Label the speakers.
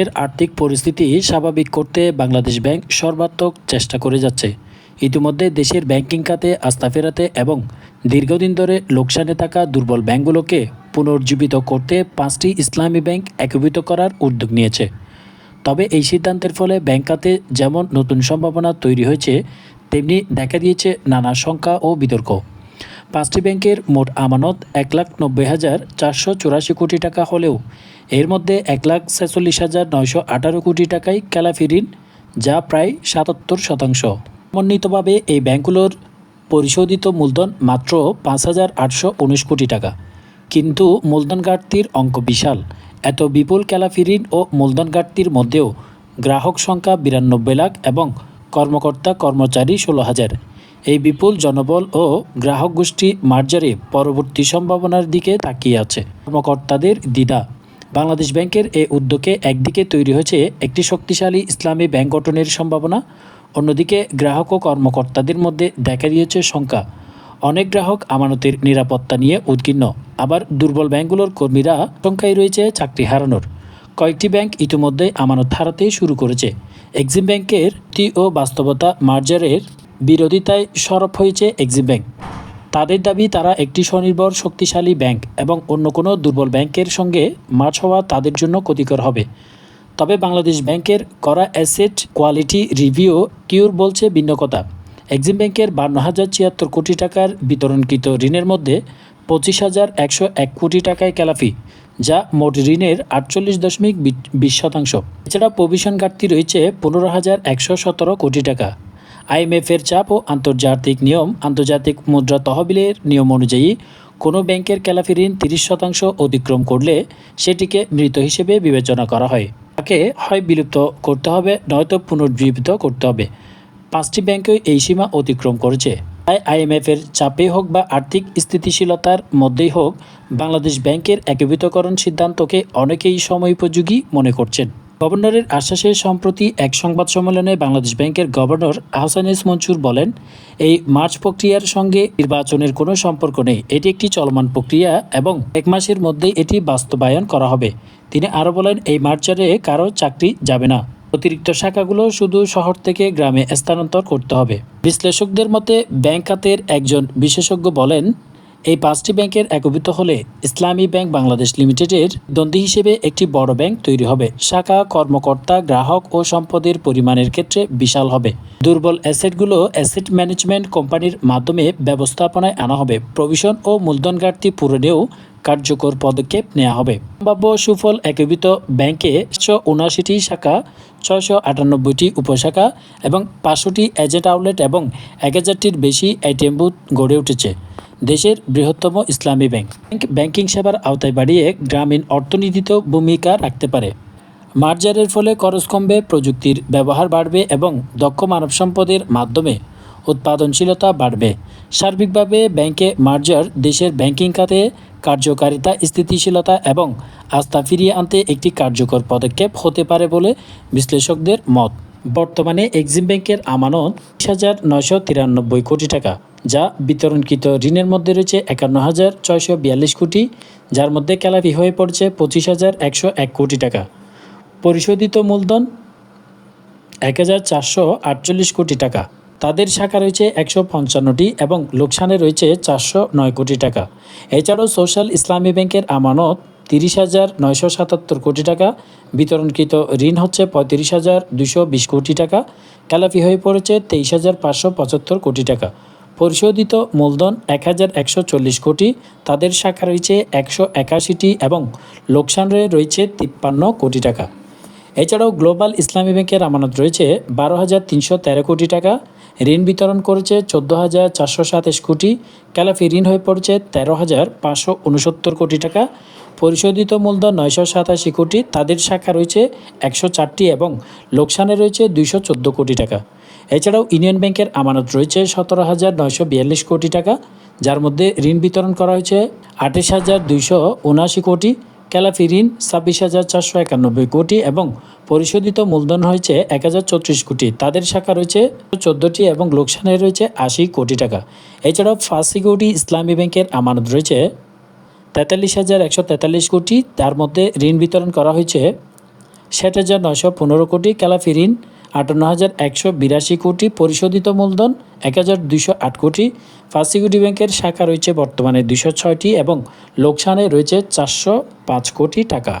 Speaker 1: এর আর্থিক পরিস্থিতি স্বাভাবিক করতে বাংলাদেশ ব্যাংক সর্বাত্মক চেষ্টা করে যাচ্ছে। ইতিমধ্যে দেশের ব্যাংকিং খাতে আস্থা ফেরাতে এবং দীর্ঘদিন ধরে লোকসানে থাকা দুর্বল ব্যাংকগুলোকে পুনর্জীবিত করতে পাঁচটি ইসলামী ব্যাংক একীভূত করার উদ্যোগ নিয়েছে। তবে এই সিদ্ধান্তের ফলে ব্যাংক খাতে যেমন নতুন সম্ভাবনা তৈরি হয়েছে, তেমনি দেখা দিয়েছে নানা শঙ্কা ও বিতর্ক। পাঁচটি ব্যাংকের মোট আমানত এক লাখ নব্বই হাজার চারশো চুরাশি কোটি টাকা হলেও এর মধ্যে এক লাখ ছেচল্লিশ হাজার নয়শো আঠারো কোটি টাকাই ক্যালাফি ঋণ যা প্রায় সাতাত্তর শতাংশ। সমন্বিতভাবে এই ব্যাংকগুলোর পরিশোধিত মূলধন মাত্র পাঁচ হাজার আটশো উনিশ কোটি টাকা। কিন্তু মূলধন ঘাটতির অঙ্ক বিশাল। এত বিপুল ক্যালাফি ঋণ ও মূলধন ঘাটতির মধ্যেও গ্রাহক সংখ্যা বিরানব্বই লাখ এবং কর্মকর্তা কর্মচারী ষোলো হাজার। এই বিপুল জনবল ও গ্রাহক গোষ্ঠী মার্জারে পরবর্তী সম্ভাবনার দিকে তাকিয়ে আছে। কর্মকর্তাদের দ্বিধা। বাংলাদেশ ব্যাংকের এই উদ্যোগে একদিকে তৈরি হয়েছে একটি শক্তিশালী ইসলামী ব্যাংক গঠনের সম্ভাবনা, অন্যদিকে গ্রাহক ও কর্মকর্তাদের মধ্যে দেখা দিয়েছে শঙ্কা। অনেক গ্রাহক আমানতের নিরাপত্তা নিয়ে উদ্বিগ্ন। আবার দুর্বল ব্যাংকগুলোর কর্মীরা সংখ্যায় রয়েছে চাকরি হারানোর। কয়েকটি ব্যাংক ইতিমধ্যে আমানত হারাতে শুরু করেছে। এক্সিম ব্যাংকের টি ও বাস্তবতা মার্জারের বিরোধিতায় সরব হয়েছে এক্সিম ব্যাংক তাদের দাবি, তারা একটি স্বনির্ভর শক্তিশালী ব্যাংক এবং অন্য কোনো দুর্বল ব্যাংকের সঙ্গে মার্চ হওয়া তাদের জন্য ক্ষতিকর হবে। তবে বাংলাদেশ ব্যাংকের করা অ্যাসেট কোয়ালিটি রিভিউ কিউর বলছে ভিন্ন কথা এক্সিম ব্যাংকের বান্ন হাজার ছিয়াত্তর কোটি টাকার বিতরণকৃত ঋণের মধ্যে পঁচিশ হাজার একশো এক কোটি টাকায় ক্যালাফি যা মোট ঋণের আটচল্লিশ দশমিক বিশ শতাংশ। এছাড়া প্রভিশন ঘাটতি রয়েছে পনেরো হাজার একশো সতেরো কোটি টাকা। আইএমএফের চাপ ও আন্তর্জাতিক নিয়ম, আন্তর্জাতিক মুদ্রা তহবিলের নিয়ম অনুযায়ী কোনো ব্যাংকের ক্যালাফি ঋণ তিরিশ শতাংশ অতিক্রম করলে সেটিকে মৃত হিসেবে বিবেচনা করা হয়। তাকে হয় বিলুপ্ত করতে হবে, নয়তো পুনর্জীবিত করতে হবে। পাঁচটি ব্যাংকই এই সীমা অতিক্রম করেছে। তাই আইএমএফের চাপে হোক বা আর্থিক স্থিতিশীলতার মধ্যেই হোক, বাংলাদেশ ব্যাংকের একীভূতকরণ সিদ্ধান্তকে অনেকেই সময়োপযোগী মনে করছেন। গভর্নরের আশ্বাসে সম্প্রতি এক সংবাদ সম্মেলনে বাংলাদেশ ব্যাংকের গভর্নর আহসানিস মনসুর বলেন, এই মার্চ প্রক্রিয়ার সঙ্গে নির্বাচনের কোনো সম্পর্ক নেই। এটি একটি চলমান প্রক্রিয়া এবং এক মাসের মধ্যেই এটি বাস্তবায়ন করা হবে। তিনি আরও বলেন, এই মার্চারে কারও চাকরি যাবে না। অতিরিক্ত শাখাগুলো শুধু শহর থেকে গ্রামে স্থানান্তর করতে হবে। বিশ্লেষকদের মতে, ব্যাংক খাতের একজন বিশেষজ্ঞ বলেন এই পাঁচটি ব্যাংকের একীভূত হলে ইসলামী ব্যাংক বাংলাদেশ লিমিটেডের দ্বন্দ্বী হিসেবে একটি বড় ব্যাংক তৈরি হবে। শাখা, কর্মকর্তা, গ্রাহক ও সম্পদের পরিমাণের ক্ষেত্রে বিশাল হবে। দুর্বল অ্যাসেটগুলো অ্যাসেট ম্যানেজমেন্ট কোম্পানির মাধ্যমে ব্যবস্থাপনায় আনা হবে। প্রভিশন ও মূলধন ঘাটতি পূরণেও কার্যকর পদক্ষেপ নেওয়া হবে। সম্ভাব্য সুফল একীভূত ব্যাংকে একশো উনআশিটি শাখা, ছয়শো আটানব্বইটি উপশাখা এবং পাঁচশোটি এজেন্ট আউটলেট এবং এক হাজারটির বেশি এটিএম বুথ গড়ে উঠেছে। দেশের বৃহত্তম ইসলামী ব্যাংক। ব্যাংক সেবার আওতায় বাড়িয়ে গ্রামীণ অর্থনীতিতেও ভূমিকা রাখতে পারে। মার্জারের ফলে খরচ কমবে, প্রযুক্তির ব্যবহার বাড়বে এবং দক্ষ মানব সম্পদের মাধ্যমে উৎপাদনশীলতা বাড়বে। সার্বিকভাবে ব্যাংকে মার্জার দেশের ব্যাংকিং খাতে কার্যকারিতা, স্থিতিশীলতা এবং আস্থা ফিরিয়ে আনতে একটি কার্যকর পদক্ষেপ হতে পারে বলে বিশ্লেষকদের মত। বর্তমানে এক্সিম ব্যাংকের আমানত বিশ হাজার নয়শো তিরানব্বই কোটি টাকা, যা বিতরণকৃত ঋণের মধ্যে রয়েছে একান্ন হাজার ছয়শো বিয়াল্লিশ কোটি, যার মধ্যে ক্যালাফি হয়ে পড়ছে পঁচিশ হাজার একশো এক কোটি টাকা। পরিশোধিত মূলধন এক হাজার চারশো আটচল্লিশ কোটি টাকা। তাদের শাখা রয়েছে একশো পঞ্চান্নটি এবং লোকসানে রয়েছে চারশো নয় কোটি টাকা। এছাড়াও সোশ্যাল ইসলামী ব্যাংকের আমানত তিরিশ হাজার নয়শো সাতাত্তর কোটি টাকা। বিতরণকৃত ঋণ হচ্ছে পঁয়ত্রিশ হাজার দুশো বিশ কোটি টাকা। ক্যালাফি হয়ে পড়েছে তেইশ হাজার পাঁচশো পঁচাত্তর কোটি টাকা। পরিশোধিত মূলধন এক হাজার একশো চল্লিশ কোটি। তাদের শাখা রয়েছে একশো একাশিটি এবং লোকসান রয়েছে তিপ্পান্ন কোটি টাকা। এছাড়াও গ্লোবাল ইসলামী ব্যাংকের আমানত রয়েছে বারো হাজার তিনশো তেরো কোটি টাকা। ঋণ বিতরণ করেছে চোদ্দ হাজার চারশো সাতাশ কোটি। ক্যালাফি ঋণ হয়ে পড়েছে তেরো হাজার পাঁচশো উনসত্তর কোটি টাকা। পরিশোধিত মূলধন নয়শো সাতাশি কোটি, তাদের শাখা রয়েছে একশো চারটি এবং লোকসানে রয়েছে দুইশো চোদ্দ কোটি টাকা। এছাড়াও ইউনিয়ন ব্যাংকের আমানত রয়েছে সতেরো হাজার নয়শো বিয়াল্লিশ কোটি টাকা, যার মধ্যে ঋণ বিতরণ করা হয়েছে আঠাশ হাজার দুইশো উনআশি কোটি, ক্যালাফি ঋণ ছাব্বিশ হাজার চারশো একানব্বই কোটি এবং পরিশোধিত মূলধন হয়েছে এক হাজার চৌত্রিশ কোটি। তাদের শাখা রয়েছে চোদ্দোটি এবং লোকসানে রয়েছে আশি কোটি টাকা। এছাড়াও ফার্স্ট সিকিউরিটি ইসলামী ব্যাংকের আমানত রয়েছে তেতাল্লিশ হাজার একশো তেতাল্লিশ কোটি তার মধ্যে ঋণ বিতরণ করা হয়েছে। ষাট হাজার নয়শো পনেরো কোটি ক্যালাফি ঋণ আটান্ন হাজার একশো বিরাশি কোটি পরিশোধিত মূলধন, এক হাজার দুইশো আট কোটি ফার্স্ট ব্যাংকের শাখা রয়েছে বর্তমানে দুইশো ছয়টি এবং লোকসানে রয়েছে চারশো পাঁচ কোটি টাকা।